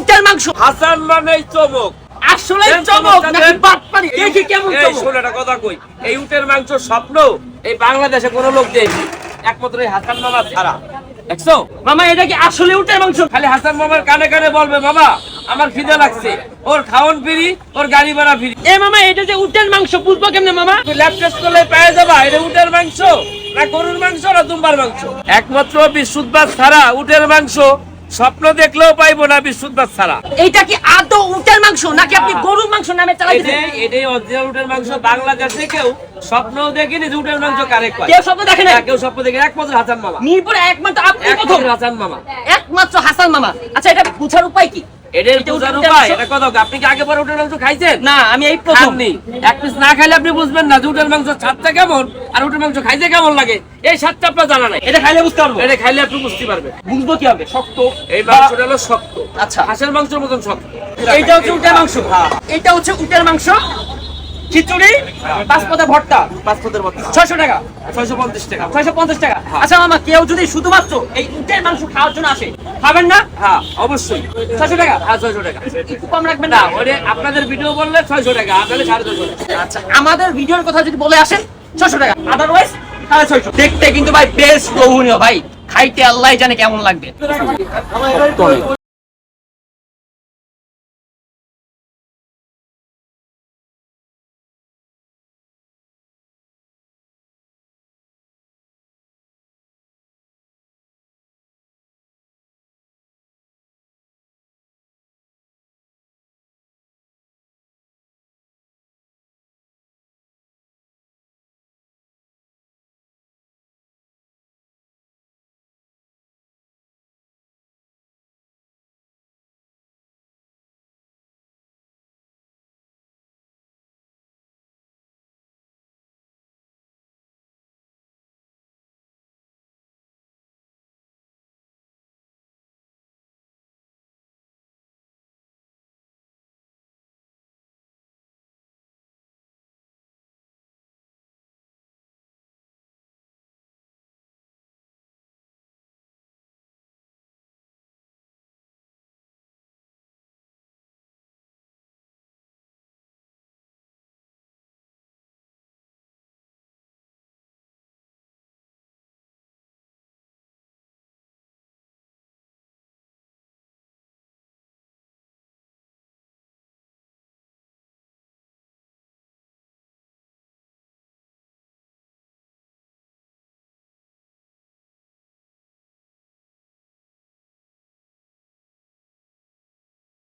উটের মাংস। হাসান মানেই চমক। আসলে চমক নাকি। বাটপারি দেখি কেমন চমক। শোন একটা কথা কই। এই উটের মাংস স্বপ্ন এই বাংলাদেশে কোনো লোক দেয়নি। একমাত্র এই হাসান মামা ছাড়া। দেখছ? মামা এটা কি আসলে উটের মাংস? খালি হাসান মামার কানে কানে বলবে মামা আমার খিদে লাগছে। ওর খাওয়ান ফ্রি ওর গাড়ি ভাড়া ফ্রি। এ মামা এটা যে উটের মাংস বুঝব কেমনে মামা? তুই ল্যাব টেস্ট করলে পেয়ে যাবা এটা উটের মাংস না গরুর মাংস না দুম্বার মাংস? একমাত্র বিশুদ্ধবাদ ছাড়া উটের মাংস স্বপ্ন দেখলেও পাইবো না বিশুদ্ধ ছাড়া। এইটা কি আদৌ উটের মাংস নাকি আপনি গরুর মাংস নামে চালাইছেন এটাই এটাই অরিজিনাল উটের মাংস। বাংলাদেশে কেউ স্বপ্নও দেখেনি যে উটের মাংস কারেক্ট পায় কেউ স্বপ্ন দেখে না কেউ স্বপ্ন দেখে একমাত্র হাসান মামা। মিরপুরে একমাত্র আপনি প্রথম? হাসান মামা। একমাত্র হাসান মামা। আচ্ছা এটা বুঝার উপায় কি? এটার এটা বুঝার উটের উপায় মাংস? এটা কথা আপনি কি আগে পরে উটের মাংস খাইছেন? না আমি এই প্রথম। এক পিস না খাইলে আপনি বুঝবেন না যে উটের মাংস স্বাদটা কেমন আর উটের মাংস খাইতে কেমন লাগে। এই স্বাদটা আপনার জানা নাই। এটা খাইলে বুঝতে পারব। এটা খাইলে আপনি বুঝতে পারবেন। বুঝব কি হবে শক্ত। এই মাংসটা হলো শক্ত। আচ্ছা। হাঁসের মাংসের মতন শক্ত। এইটা হচ্ছে উটের মাংস। এটা হচ্ছে উটের মাংস। খিচুড়ি পাঁচ ভর্তা। মতো ছয়শো টাকা। ছয়শো পঞ্চাশ টাকা। ছয়শো পঞ্চাশ টাকা। আচ্ছা মামা কেউ যদি শুধুমাত্র এই উটের মাংস খাওয়ার জন্য আসে খাবেন না? হ্যাঁ অবশ্যই। ছয়শো টাকা? হ্যাঁ ছয়শো টাকা। একটু কম রাখবেন না? ওরে আপনাদের ভিডিও বললে ছয়শো টাকা আপনাদের সাড়ে ছয়শো টাকা। আচ্ছা আমাদের ভিডিওর কথা যদি বলে আসেন ছশো টাকা। আদারওয়াইজ সাড়ে ছয়শো। দেখতে কিন্তু ভাই বেশ লোভনীয় ভাই। খাইতে আল্লাহ জানে কেমন লাগবে।